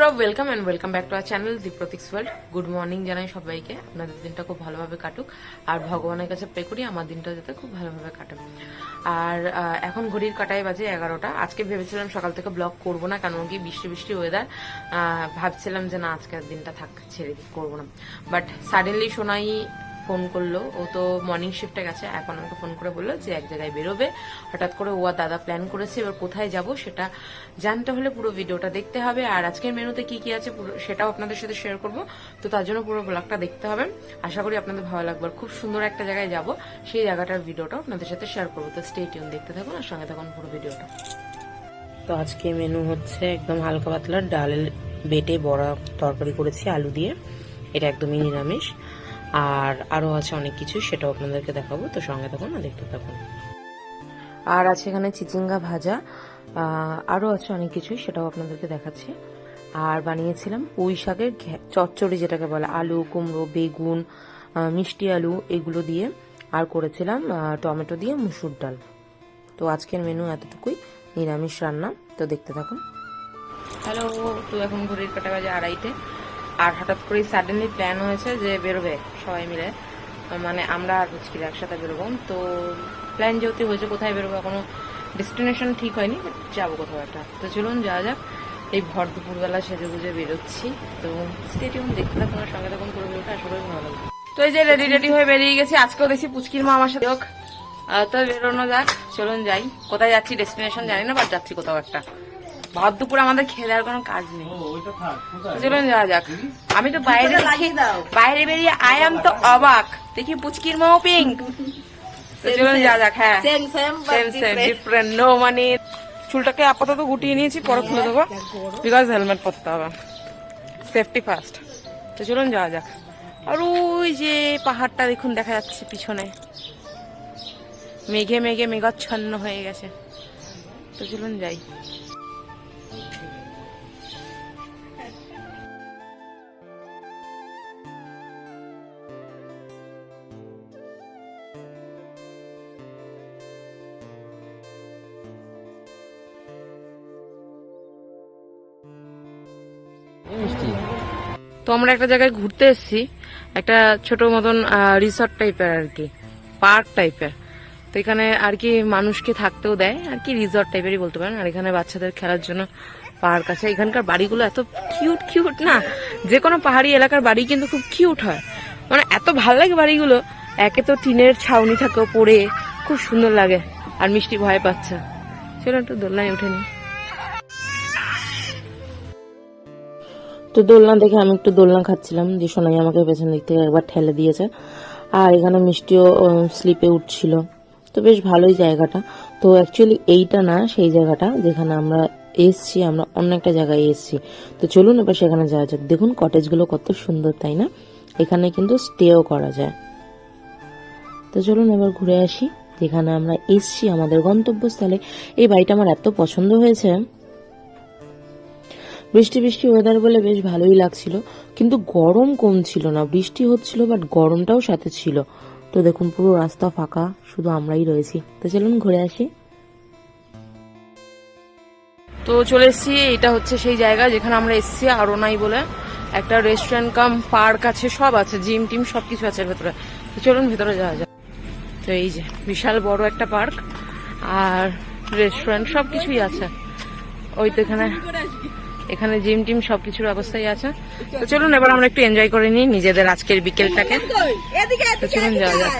বন্ধুরা welcome and welcome back to our channel the Pratik's world good morning জানাই সবাইকে। আপনাদের দিনটা খুব ভালোভাবে কাটুক। আর ভগবানের কাছে প্রে করি, আমার দিনটা যাতে খুব ভালোভাবে কাটুক আর এখন ঘড়ির কাটাই বাজে এগারোটা। আজকে ভেবেছিলাম সকাল থেকে ব্লগ করব না, কেন কি বৃষ্টি বৃষ্টি ওয়েদার ভাবছিলাম যে না আজকের দিনটা থাক, ছেড়ে দিই, করব না। বাট সাডেনলি সোনাই ফোন করল। ও তো মর্নিং শিফটে গেছে, এখন আমাকে ফোন করে বলল যে এক জায়গায় বেরোবে। হঠাৎ করে ও আর দাদা প্ল্যান করেছে, এবার কোথায় যাব সেটা জানতে হলে পুরো ভিডিওটা দেখতে হবে। আর আজকের মেনুতে কি কি আছে সেটাও আপনাদের সাথে শেয়ার করব। তো তার জন্য পুরো ব্লগটা দেখতে হবে। আশা করি আপনাদের ভালো লাগবে। খুব সুন্দর একটা জায়গায় যাব, সেই জায়গাটার ভিডিওটা আপনাদের সাথে শেয়ার করব। তো স্টে টিউন দেখতে থাকুন আর সঙ্গে থাকুন পুরো ভিডিওটা তো আজকে মেনু হচ্ছে একদম হালকা পাতলা ডালের বেটে বড়া তরকারি করেছি, আলু দিয়ে। এটা একদমই নিরামিষ। আর আরও আছে অনেক কিছু, সেটাও আপনাদেরকে দেখাবো। তো সঙ্গে থাকুন আর দেখতে থাকুন। আর আছে এখানে চিচিঙ্গা ভাজা। আরও আছে অনেক কিছু, সেটাও আপনাদেরকে দেখাচ্ছি। আর বানিয়েছিলাম পুঁই শাকের চচ্চড়ি যেটাকে বলে, আলু, কুমড়ো, বেগুন মিষ্টি আলু, এগুলো দিয়ে। আর করেছিলাম টমেটো দিয়ে মুসুর ডাল। তো আজকের মেনু এতটুকুই, নিরামিষ রান্না। তো দেখতে থাকুন। হ্যালো তো এখন ঘড়ির কাটা বাজে আড়াইটে। আর হঠাৎ করেই সাডেনলি প্ল্যান হয়েছে যে বেরোবে সবাই মিলে। মানে আমরা আর বুঝকিরা একসাথে বেরোবো। তো প্ল্যান যেহেতু হয়েছে কোথায় বেরোবো এখনও ডেস্টিনেশন ঠিক হয়নি, but যাব কোথাও একটা। তো চলুন যাওয়া যাক। এই ভর দুপুরবেলা সেজে গুজে বেরোচ্ছি। তো স্টেডিয়াম দেখতে আর সঙ্গে তখন করে বেরোটা করি ভালো লাগবে। তো এই যে রেডি রেডি হয়ে বেরিয়ে গেছি। আজকেও দেখছি পুচকির মা আমার সাথে। হোক তো বেরোনো যাক। চলুন যাই। কোথায় যাচ্ছি ডেস্টিনেশন জানি না বাট যাচ্ছি কোথাও একটা। ভাত দুপুর আমাদের খেলে আর কোনো কাজ নেই। চলুন যাওয়া যাক। আমি তো বাইরে বাইরে বেরিয়ে আই আম তো অবাক। দেখি পুচকির মাও পিঙ্ক চলুন যাওয়া যাক হ্যাঁ। Same same same same different no মানে চুলটাকে আপাতত গুটিয়ে নিয়েছি পরে খুলে দেবো। বিকজ হেলমেট পরতে হবে। সেফটি ফার্স্ট তো চলুন যাওয়া যাক। আর ওই যে পাহাড়টা দেখুন দেখা যাচ্ছে পিছনে। মেঘে মেঘে মেঘাচ্ছন্ন হয়ে গেছে। তো চলুন যাই। তো আমরা একটা জায়গায় ঘুরতে এসেছি, একটা ছোট মতন রিসর্ট টাইপের আর কি পার্ক টাইপের তো এখানে আর কি মানুষকে থাকতেও দেয়, আর কি রিসর্ট টাইপেরই বলতে পারেন। আর এখানে বাচ্চাদের খেলার জন্য পার্ক আছে। এখানকার বাড়িগুলো এত কিউট কিউট না। যে কোনো পাহাড়ি এলাকার বাড়ি কিন্তু খুব কিউট হয়। মানে এত ভালো লাগে বাড়িগুলো। একে তো টিনের ছাউনি থাকে পড়ে খুব সুন্দর লাগে। আর মিষ্টি ভয় পাচ্ছে। চলো একটু দোলনায় উঠে নি তো দোলনা দেখে আমি একটু দোলনা খাচ্ছিলাম যে সোনাই আমাকে পেছন দিক থেকে একবার ঠেলে দিয়েছে। আর এখানে মিষ্টিও স্লিপে উঠছিল। তো বেশ ভালোই জায়গাটা। তো অ্যাকচুয়ালি এইটা না, সেই জায়গাটা যেখানে আমরা এসছি, আমরা অন্য একটা জায়গায় এসছি। তো চলুন এবার সেখানে যাওয়া যাক। দেখুন কটেজগুলো কত সুন্দর, তাই না? এখানে কিন্তু স্টেও করা যায়। তো চলুন এবার ঘুরে আসি। যেখানে আমরা এসছি, আমাদের গন্তব্যস্থলে। এই বাড়িটা আমার এত পছন্দ হয়েছে। বৃষ্টি বৃষ্টি ওয়েদার বলে বেশ ভালোই লাগছিল। কিন্তু গরম কম ছিল না। বৃষ্টি হচ্ছিল বাট গরমটাও সাথে ছিল। তো দেখুন, পুরো রাস্তা ফাঁকা, শুধু আমরাই রয়েছি। তো চলুন ঘুরে আসি। তো চলে এসেছি, এটা হচ্ছে সেই জায়গা যেখানে আমরা এসেছি আরও নাই বলে। একটা রেস্টুরেন্ট কাম পার্ক আছে, সব আছে জিম টিম, সবকিছু আছে ভেতরে। তো চলুন ভেতরে যাওয়া যায় তো এই যে, বিশাল বড় একটা পার্ক আর রেস্টুরেন্ট সবকিছুই আছে। ওই তো এখানে। এখানে জিম টিম সবকিছুর ব্যবস্থাই আছে। তো চলুন এবার আমরা একটু এনজয় করে নিই নিজেদের আজকের বিকেলটাকে। তো চলুন যাওয়া যাক।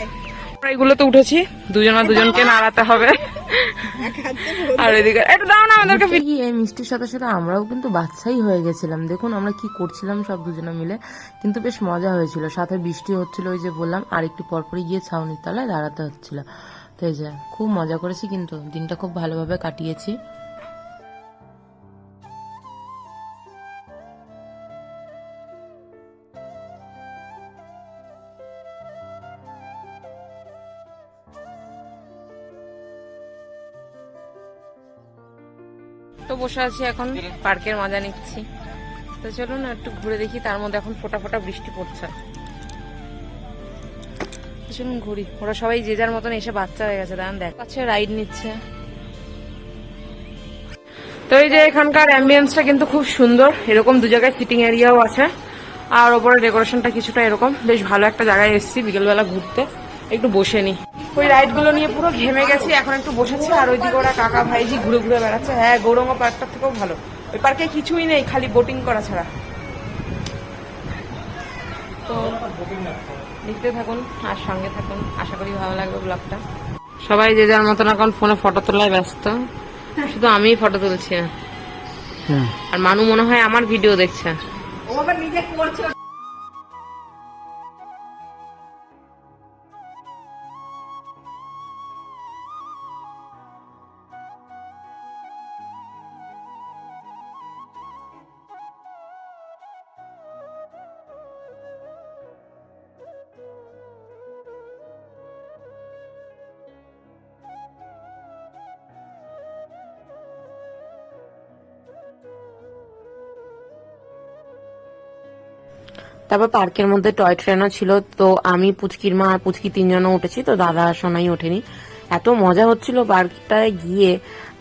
আমরা এগুলো তো উঠেছি দুজনা দুজনকে নাড়াতে হবে। আর এদিকে একটু দাও না আমাদেরকে এই মিষ্টির সাথে সাথে আমরাও কিন্তু বাচ্চাই হয়ে গেছিলাম। দেখুন আমরা কি করছিলাম সব দুজনে মিলে। কিন্তু বেশ মজা হয়েছিল। সাথে বৃষ্টি হচ্ছিল ওই যে বললাম আর একটু পরপরই গিয়ে ছাউনির তলায় দাঁড়াতে হচ্ছিল। তো এই যে খুব মজা করেছি কিন্তু দিনটা খুব ভালোভাবে কাটিয়েছি। তো বসে আছি এখন, পার্কের মজা নিচ্ছি। তো চলুন একটু ঘুরে দেখি, তার মধ্যে এখন ফোটা ফোটা বৃষ্টি পড়ছে। চলুন ঘুরি। ওরা সবাই যে যার মতন এসে বাচ্চা হয়ে গেছে, দাঁড়ান দেখ। বাচ্চা রাইড নিচ্ছে। তো এই যে এখানকার অ্যাম্বিয়েন্সটা কিন্তু খুব সুন্দর। এরকম দু জায়গায় সিটিং এরিয়াও আছে। আর ওপরে ডেকোরেশনটা কিছুটা এরকম। বেশ ভালো একটা জায়গায় এসেছি বিকেলবেলা ঘুরতে। একটু বসে নি। ওই রাইডগুলো নিয়ে পুরো ঘেমে গেছি এখন একটু বসেছি আর ওইদিকে ওরা কাকা ভাইজি ঘুরে ঘুরে বেড়াচ্ছে। হ্যাঁ গৌরঙ্গ পার্কটার থেকেও ভালো। ওই পার্কে কিছুই নেই খালি বোটিং করা ছাড়া। তো দেখতে থাকুন আর সঙ্গে থাকুন। আশা করি ভালো লাগবে ব্লগটা সবাই যে যার মতন এখন ফোনে ফটো তোলায় ব্যস্ত শুধু আমিই ফটো তুলছি। না। আর মানু মনে হয় আমার ভিডিও দেখছে। তারপর পার্কের মধ্যে টয় ট্রেনও ছিল, তো আমি পুচকির মা আর পুচকি তিনজনও উঠেছি, তো দাদা সোনাই ওঠেনি। এত মজা হচ্ছিল পার্কটায় গিয়ে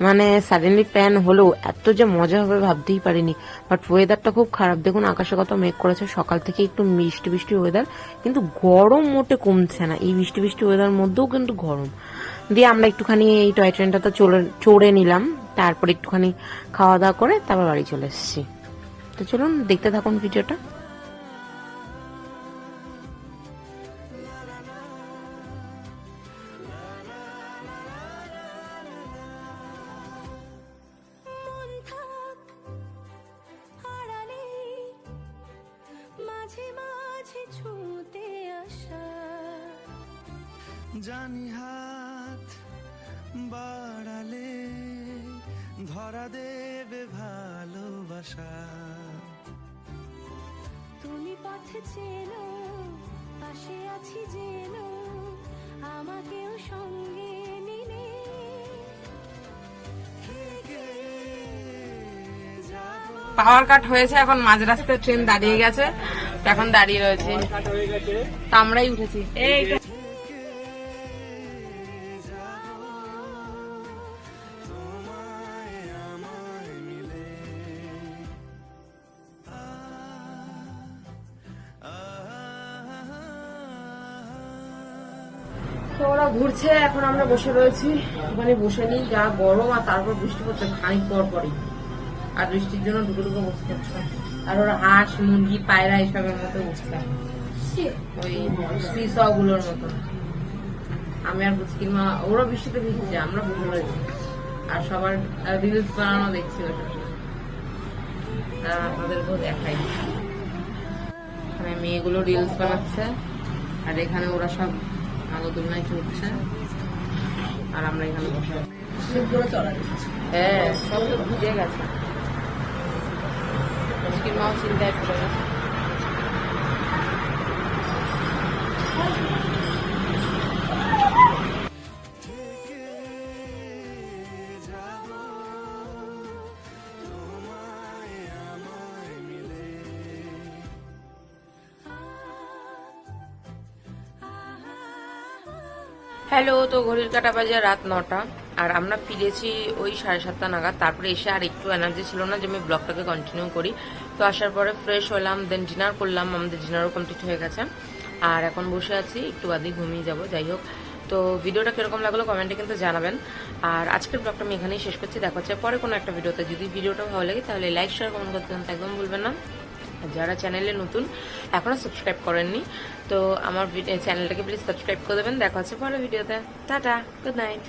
মানে সাডেনলি প্ল্যান হলেও এত যে মজা হবে ভাবতেই পারিনি। বাট ওয়েদারটা খুব খারাপ, দেখুন আকাশে কত মেঘ করেছে, সকাল থেকে একটু মিষ্টি বৃষ্টি ওয়েদার কিন্তু গরম মোটে কমছে না। এই বৃষ্টি বৃষ্টি ওয়েদার মধ্যেও কিন্তু গরম। দিয়ে আমরা একটুখানি এই টয় ট্রেনটাতে চড়ে চড়ে নিলাম, তারপর একটুখানি খাওয়া দাওয়া করে তারপর বাড়ি চলে এসেছি। তো চলুন দেখতে থাকুন ভিডিওটা জানি হাত বাড়ালে ধরা দেবে ভালোবাসা। তুমি পথ চেনো পাশে আছি যেন আমাকেও সঙ্গে নিলে। পাওয়ার কাট হয়েছে এখন মাঝ রাস্তায় ট্রেন দাঁড়িয়ে গেছে তো এখন দাঁড়িয়ে রয়েছে। তো আমরাই উঠেছি। এই তো। ওরা ঘুরছে, এখন আমরা বসে রয়েছি। ওখানে বসে নিই, যা গরম আর তারপর বৃষ্টি পড়ছে খানিক পর পরই। আর বৃষ্টির জন্য ঢুকে ঢুকে বসতে হচ্ছে আর ওরা হাঁস, মুরগি, পায়রা এসবের মতো বসছে ওই সিসগুলোর মতো। আমি আর বুঝকির মা ওরা বৃষ্টিতে ভিজছে, আমরা বসে রয়েছি। আর সবার রিলস বানানো দেখছি ওটা আপনাদেরকেও দেখাই। এখানে মেয়েগুলো রিলস বানাচ্ছে। আর এখানে ওরা সব নাগরদোলনায় চলছে আর আমরা এখানে বসে। হ্যাঁ সব তো ভুজে গেছে। আজকে মাও চিন্তায় পড়ে গেছে। হ্যালো, তো ঘড়ির কাটা বাজে রাত নটা, আর আমরা ফিরেছি ওই সাড়ে সাতটা নাগাদ। তারপরে এসে আর একটু এনার্জি ছিল না যে আমি ব্লগটাকে কন্টিনিউ করি। তো আসার পরে ফ্রেশ হলাম দেন ডিনার করলাম, আমাদের ডিনারও কমপ্লিট হয়ে গেছে। আর এখন বসে আছি, একটু বাদেই ঘুমিয়ে যাব, যাই হোক। তো ভিডিওটা কীরকম লাগল কমেন্টে কিন্তু জানাবেন। আর আজকের ব্লগটা আমি এখানেই শেষ করছি, দেখা হচ্ছে পরে কোনো একটা ভিডিওতে। যদি ভিডিওটা ভালো লাগে তাহলে লাইক শেয়ার কমেন্ট করতে একদম ভুলবেন না। যারা চ্যানেলে নতুন এখনও সাবস্ক্রাইব করেননি, তো আমার চ্যানেলটাকে প্লিজ সাবস্ক্রাইব করে দেবেন। দেখা হচ্ছে পরের ভিডিওতে টাটা গুড নাইট